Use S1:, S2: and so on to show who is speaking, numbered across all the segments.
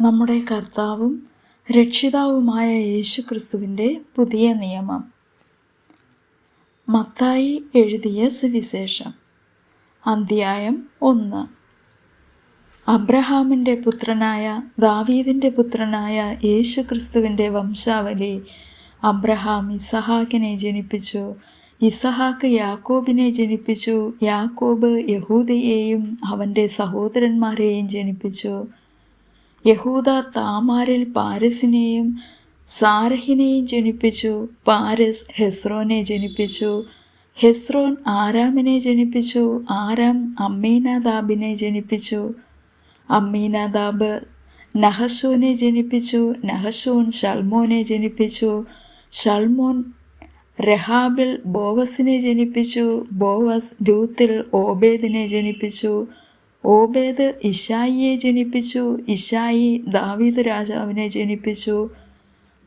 S1: നമ്മുടെ കർത്താവും രക്ഷിതാവുമായ യേശു ക്രിസ്തുവിന്റെ പുതിയ നിയമം. മത്തായി എഴുതിയ സുവിശേഷം അധ്യായം ഒന്ന്. അബ്രഹാമിന്റെ പുത്രനായ ദാവീദിന്റെ പുത്രനായ യേശു ക്രിസ്തുവിന്റെ വംശാവലി അബ്രഹാം ഇസഹാക്കിനെ ജനിപ്പിച്ചു. ഇസഹാക്ക് യാക്കോബിനെ ജനിപ്പിച്ചു. യാക്കോബ് യഹൂദയെയും അവന്റെ സഹോദരന്മാരെയും ജനിപ്പിച്ചു. യഹൂദ താമാരിൽ പാരസിനെയും സാരഹിനെയും ജനിപ്പിച്ചു പാരസ് ഹെസ്രോനെ ജനിപ്പിച്ചു ഹെസ്രോൻ ആരാമിനെ ജനിപ്പിച്ചു ആരാം അമ്മീനാദാബിനെ ജനിപ്പിച്ചു. അമ്മീനാദാബ് നഹശോനെ ജനിപ്പിച്ചു നഹശോൻ ഷൽമോനെ ജനിപ്പിച്ചു ഷൽമോൻ രഹാബിൽ ബോവസിനെ ജനിപ്പിച്ചു ബോവസ് രൂത്തിൽ ഓബേദിനെ ജനിപ്പിച്ചു ഓബേദ് ഇഷായിയെ ജനിപ്പിച്ചു. ഇഷായി ദാവീദ് രാജാവിനെ ജനിപ്പിച്ചു.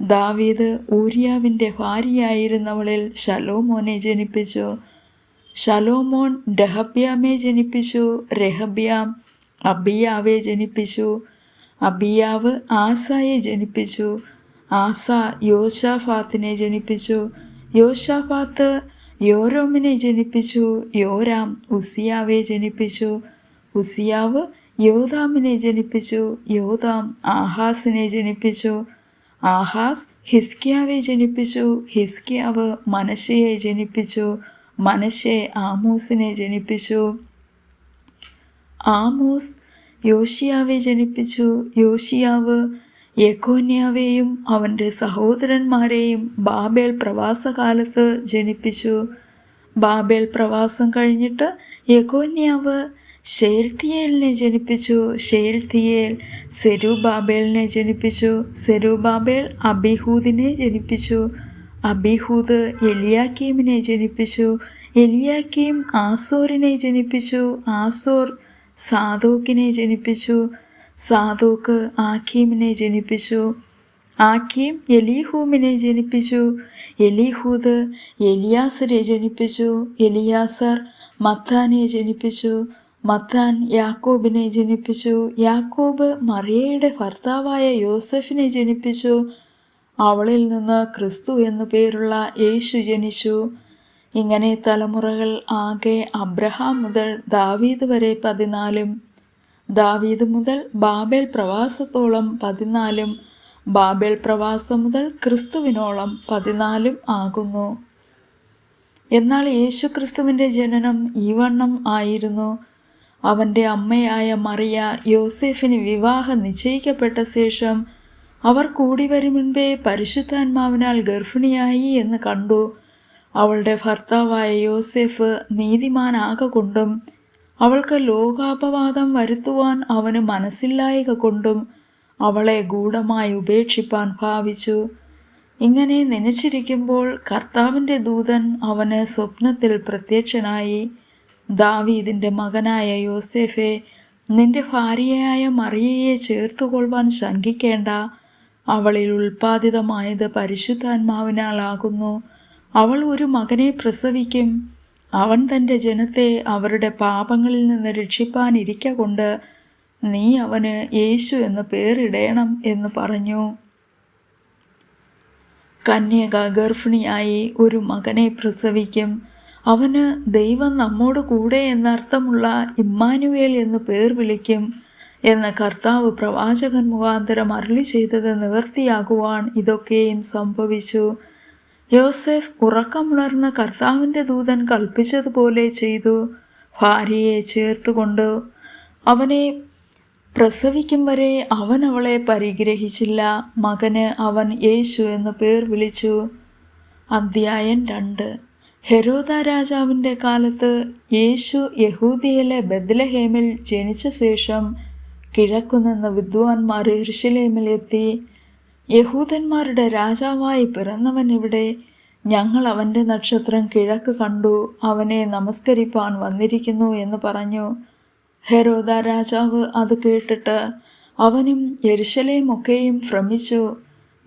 S1: ദാവീദ് ഊരിയാവിന്റെ ഭാര്യയായിരുന്നവളിൽ ഷലോമോനെ ജനിപ്പിച്ചു. ഷലോമോൻ രഹബ്യാമെ ജനിപ്പിച്ചു. രഹബ്യാം അബിയാവെ ജനിപ്പിച്ചു. അബിയാവ് ആസായെ ജനിപ്പിച്ചു. ആസ യോശാഫാത്തിനെ ജനിപ്പിച്ചു. യോശാഫാത്ത് യോരോമിനെ ജനിപ്പിച്ചു. യോരാം ഉസിയാവെ ജനിപ്പിച്ചു. ഉസിയാവ് യോതാമിനെ ജനിപ്പിച്ചു. യോതാം ആഹാസിനെ ജനിപ്പിച്ചു. ആഹാസ് ഹിസ്കിയാവെ ജനിപ്പിച്ചു. ഹിസ്കിയാവ് മനശയെ ജനിപ്പിച്ചു. മനശെ ആമോസിനെ ജനിപ്പിച്ചു. ആമോസ് യോഷിയാവെ ജനിപ്പിച്ചു. യോഷിയാവ് യക്കോന്യാവെയും അവന്റെ സഹോദരന്മാരെയും ബാബേൽ പ്രവാസകാലത്ത് ജനിപ്പിച്ചു. ബാബേൽ പ്രവാസം കഴിഞ്ഞിട്ട് യക്കോന്യാവ് ഷേൽത്തിയേലിനെ ജനിപ്പിച്ചു. ഷേൽത്തിയേൽ സെരുബാബേലിനെ ജനിപ്പിച്ചു. സെരുബാബേൽ അബിഹൂദിനെ ജനിപ്പിച്ചു. അബിഹൂദ് എലിയാക്കീമിനെ ജനിപ്പിച്ചു. എലിയാക്കീം ആസോറിനെ ജനിപ്പിച്ചു. ആസോർ സാദോക്കിനെ ജനിപ്പിച്ചു. സാദോക്ക് ആഖീമിനെ ജനിപ്പിച്ചു. ആഖീം എലീഹൂമിനെ ജനിപ്പിച്ചു. എലീഹൂദ് എലിയാസരെ ജനിപ്പിച്ചു. എലിയാസർ മത്താനെ ജനിപ്പിച്ചു. മത്താൻ യാക്കോബിനെ ജനിപ്പിച്ചു. യാക്കോബ് മറിയയുടെ ഭർത്താവായ യോസഫിനെ ജനിപ്പിച്ചു. അവളിൽ നിന്ന് ക്രിസ്തു എന്നു പേരുള്ള യേശു ജനിച്ചു. ഇങ്ങനെ തലമുറകൾ ആകെ അബ്രഹാം മുതൽ ദാവീദ് വരെ പതിനാലും ദാവീദ് മുതൽ ബാബേൽ പ്രവാസത്തോളം പതിനാലും ബാബേൽ പ്രവാസം മുതൽ ക്രിസ്തുവിനോളം പതിനാലും ആകുന്നു. എന്നാൽ യേശു ക്രിസ്തുവിന്റെ ജനനം ഈ വണ്ണം ആയിരുന്നു. അവന്റെ അമ്മയായ മറിയ യോസെഫിന് വിവാഹം നിശ്ചയിക്കപ്പെട്ട ശേഷം അവർ കൂടി വരും മുൻപേ പരിശുദ്ധാത്മാവിനാൽ ഗർഭിണിയായി എന്ന് കണ്ടു. അവളുടെ ഭർത്താവായ യോസെഫ് നീതിമാനാകൊണ്ടും അവൾക്ക് ലോകാപവാദം വരുത്തുവാൻ അവന് മനസ്സില്ലായക കൊണ്ടും അവളെ ഗൂഢമായി ഉപേക്ഷിപ്പാൻ ഭാവിച്ചു. ഇങ്ങനെ നനച്ചിരിക്കുമ്പോൾ കർത്താവിന്റെ ദൂതൻ അവന് സ്വപ്നത്തിൽ പ്രത്യക്ഷനായി. ദാവീദിന്റെ മകനായ യോസെഫെ നിന്റെ ഭാര്യയായ മറിയയെ ചേർത്തുകൊള്ളുവാൻ ശങ്കിക്കേണ്ട. അവളിൽ ഉൽപ്പാദിതമായത് പരിശുദ്ധാത്മാവിനാളാകുന്നു. അവൾ ഒരു മകനെ പ്രസവിക്കും. അവൻ തന്റെ ജനത്തെ അവരുടെ പാപങ്ങളിൽ നിന്ന് രക്ഷിപ്പാനിരിക്ക കൊണ്ട് നീ അവന് യേശു എന്ന് പേരിടേണം എന്ന് പറഞ്ഞു. കന്യക ഗർഭിണിയായി ഒരു മകനെ പ്രസവിക്കും. അവന് ദൈവം നമ്മോട് കൂടെ എന്നർത്ഥമുള്ള ഇമ്മാനുവേൽ എന്ന് പേർ വിളിക്കും എന്ന കർത്താവ് പ്രവാചകൻ മുഖാന്തരം അരളി ചെയ്തത് നിവർത്തിയാകുവാൻ ഇതൊക്കെയും സംഭവിച്ചു. യോസെഫ് ഉറക്കമുണർന്ന കർത്താവിന്റെ ദൂതൻ കൽപ്പിച്ചതുപോലെ ചെയ്തു. ഭാര്യയെ ചേർത്തുകൊണ്ട് അവനെ പ്രസവിക്കും വരെ അവൻ അവളെ പരിഗ്രഹിച്ചില്ല. മകന് അവൻ യേശു എന്ന് പേർ വിളിച്ചു. അധ്യായം രണ്ട്. ഹെരോദ രാജാവിന്റെ കാലത്ത് യേശു യഹൂദിയിലെ ബദ്ലഹേമിൽ ജനിച്ച ശേഷം കിഴക്കുനിന്ന് വിദ്വാൻമാർ എത്തി. യഹൂദന്മാരുടെ രാജാവായി പിറന്നവൻ ഇവിടെ. ഞങ്ങൾ അവന്റെ നക്ഷത്രം കിഴക്ക് കണ്ടു. അവനെ നമസ്കരിപ്പാൻ വന്നിരിക്കുന്നു എന്ന് പറഞ്ഞു. ഹെരോദ രാജാവ് അത് കേട്ടിട്ട് അവനും യെരുശലേമൊക്കെയും ഭ്രമിച്ചു.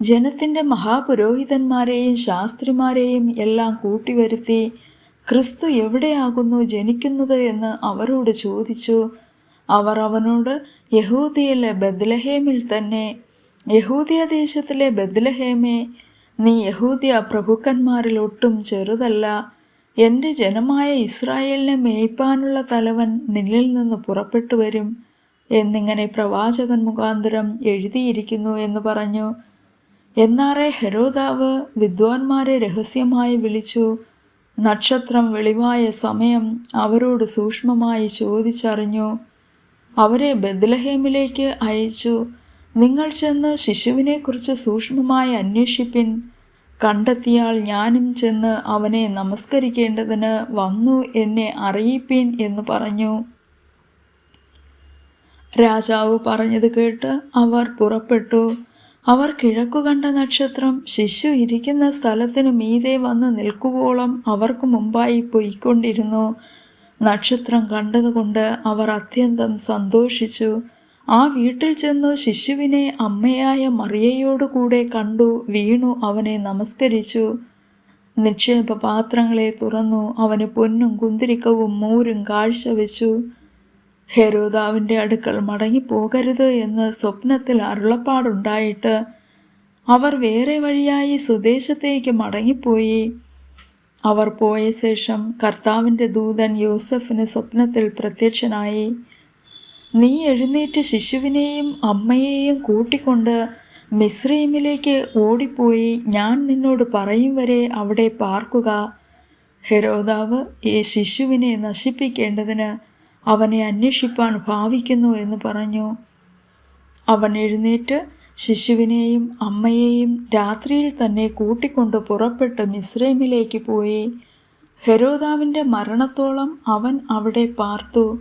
S1: ജനത്തിന്റെ മഹാപുരോഹിതന്മാരെയും ശാസ്ത്രിമാരെയും എല്ലാം കൂട്ടിവരുത്തി ക്രിസ്തു എവിടെയാകുന്നു ജനിക്കുന്നത്? എന്ന് അവരോട് ചോദിച്ചു. അവർ അവനോട് യഹൂദിയിലെ ബദ്ലഹേമിൽ തന്നെ യഹൂദിയ ദേശത്തിലെ ബദ്ലഹേമേ നീ യഹൂദിയ പ്രഭുക്കന്മാരിൽ ഒട്ടും ചെറുതല്ല. എന്റെ ജനമായ ഇസ്രായേലിനെ മേയ്പ്പാനുള്ള തലവൻ നിന്നിൽ നിന്ന് പുറപ്പെട്ടു വരും എന്നിങ്ങനെ പ്രവാചകൻ മുഖാന്തരം എഴുതിയിരിക്കുന്നു എന്ന് പറഞ്ഞു. എന്നാറെ ഹെരോദാവ് വിദ്വാൻമാരെ രഹസ്യമായി വിളിച്ചു നക്ഷത്രം വെളിവായ സമയം അവരോട് സൂക്ഷ്മമായി ചോദിച്ചറിഞ്ഞു. അവരെ ബദ്ലഹേമിലേക്ക് അയച്ചു നിങ്ങൾ ചെന്ന് ശിശുവിനെക്കുറിച്ച് സൂക്ഷ്മമായി അന്വേഷിപ്പിൻ. കണ്ടെത്തിയാൽ ഞാനും ചെന്ന് അവനെ നമസ്കരിക്കേണ്ടതിന് വന്നു എന്നെ അറിയിപ്പിൻ എന്ന് പറഞ്ഞു. രാജാവ് പറഞ്ഞത് കേട്ട് അവർ പുറപ്പെട്ടു. അവർ കിഴക്കു കണ്ട നക്ഷത്രം ശിശു ഇരിക്കുന്ന സ്ഥലത്തിനു മീതെ വന്ന് നിൽക്കുവോളം അവർക്ക് മുമ്പായി പൊയ്ക്കൊണ്ടിരുന്നു. നക്ഷത്രം കണ്ടതുകൊണ്ട് അവർ അത്യന്തം സന്തോഷിച്ചു. ആ വീട്ടിൽ ചെന്നു ശിശുവിനെ അമ്മയായ മറിയയോടുകൂടെ കണ്ടു വീണു അവനെ നമസ്കരിച്ചു. നിക്ഷേപ പാത്രങ്ങളെ തുറന്നു അവന് പൊന്നും കുന്തിരിക്കവും മൂരും കാഴ്ചവെച്ചു. ഹെരോദാവിന്റെ അടുക്കൽ മടങ്ങിപ്പോകരുത് എന്ന് സ്വപ്നത്തിൽ അരുളപ്പാടുണ്ടായിട്ട് അവർ വേറെ വഴിയായി സ്വദേശത്തേക്ക് മടങ്ങിപ്പോയി. അവർ പോയ ശേഷം കർത്താവിന്റെ ദൂതൻ യൂസഫിന് സ്വപ്നത്തിൽ പ്രത്യക്ഷനായി നീ എഴുന്നേറ്റ് ശിശുവിനെയും അമ്മയെയും കൂട്ടിക്കൊണ്ട് മിശ്രീമിലേക്ക് ഓടിപ്പോയി. ഞാൻ നിന്നോട് പറയും വരെ അവിടെ പാർക്കുക. ഹെരോദാവ് ഈ ശിശുവിനെ നശിപ്പിക്കേണ്ടതിന് അവനെ അന്വേഷിപ്പാൻ ഭാവിക്കുന്നു എന്ന് പറഞ്ഞു. അവൻ എഴുന്നേറ്റ് ശിശുവിനെയും അമ്മയെയും രാത്രിയിൽ തന്നെ കൂട്ടിക്കൊണ്ട് പുറപ്പെട്ട് മിസ്രൈമിലേക്ക് പോയി. ഹെരോദാവിന്റെ മരണത്തോളം അവൻ അവിടെ പാർത്തു.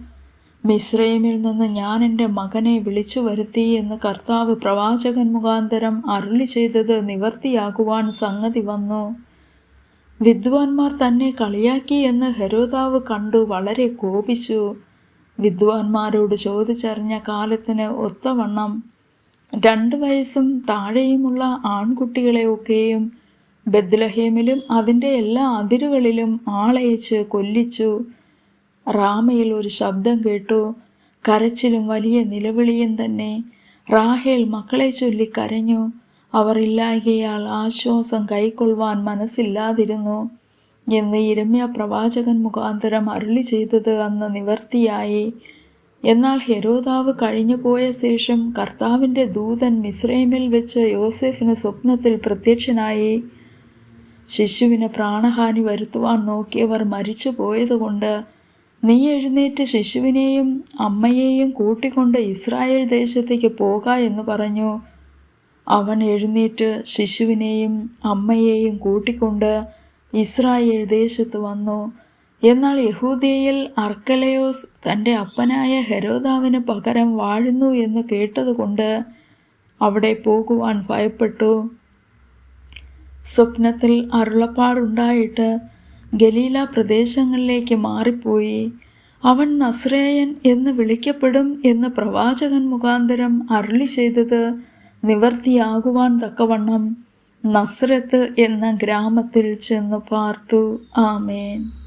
S1: മിസ്രൈമിൽ നിന്ന് ഞാൻ എന്റെ മകനെ വിളിച്ചു വരുത്തി എന്ന് കർത്താവ് പ്രവാചകൻ മുഖാന്തരം അരുളി ചെയ്തത് നിവർത്തിയാകുവാൻ സംഗതി വന്നു. വിദ്വാൻമാർ തന്നെ കളിയാക്കി എന്ന് ഹെരോദാവ് കണ്ടു വളരെ കോപിച്ചു. വിദ്വാൻമാരോട് ചോദിച്ചറിഞ്ഞ കാലത്തിന് ഒത്തവണ്ണം രണ്ട് വയസ്സും താഴെയുമുള്ള ആൺകുട്ടികളെയൊക്കെയും ബദ്ലഹേമിലും അതിന്റെ എല്ലാ അതിരുകളിലും ആളയച്ച് കൊല്ലിച്ചു. റാമയിൽ ഒരു ശബ്ദം കേട്ടു. കരച്ചിലും വലിയ നിലവിളിയും തന്നെ റാഹേൽ മക്കളെ ചൊല്ലി കരഞ്ഞു. അവർ ഇല്ലായകയാൾ ആശ്വാസം കൈക്കൊള്ളുവാൻ മനസ്സില്ലാതിരുന്നു. എന്ന് ഇരമ്യ പ്രവാചകൻ മുഖാന്തരം അരുളി ചെയ്തത് അന്ന് നിവർത്തിയായി. എന്നാൽ ഹെരോദാവ് കഴിഞ്ഞുപോയ ശേഷം കർത്താവിന്റെ ദൂതൻ മിസ്രൈമിൽ വെച്ച് യോസെഫിന് സ്വപ്നത്തിൽ പ്രത്യക്ഷനായി. ശിശുവിന് പ്രാണഹാനി വരുത്തുവാൻ നോക്കിയവർ മരിച്ചു പോയതുകൊണ്ട് നീ എഴുന്നേറ്റ് ശിശുവിനെയും അമ്മയെയും കൂട്ടിക്കൊണ്ട് ഇസ്രായേൽ ദേശത്തേക്ക് പോക എന്ന് പറഞ്ഞു. അവൻ എഴുന്നേറ്റ് ശിശുവിനെയും അമ്മയെയും കൂട്ടിക്കൊണ്ട് ഇസ്രായേൽ ദേശത്ത് വന്നു. എന്നാൽ യഹൂദിയയിൽ അർക്കലയോസ് തന്റെ അപ്പനായ ഹെരോദാവിന് പകരം വാഴുന്നു എന്ന് കേട്ടതുകൊണ്ട് അവിടെ പോകുവാൻ ഭയപ്പെട്ടു. സ്വപ്നത്തിൽ അരുളപ്പാടുണ്ടായിട്ട് ഗലീല പ്രദേശങ്ങളിലേക്ക് മാറിപ്പോയി. അവൻ നസ്രേയൻ എന്ന് വിളിക്കപ്പെടും എന്ന് പ്രവാചകൻ മുഖാന്തരം അരുളി ചെയ്തത് നിവർത്തിയാകുവാൻ തക്കവണ്ണം നസ്രത്ത് എന്ന ഗ്രാമത്തിൽ ചെന്നു പാർത്തു. ആമേൻ.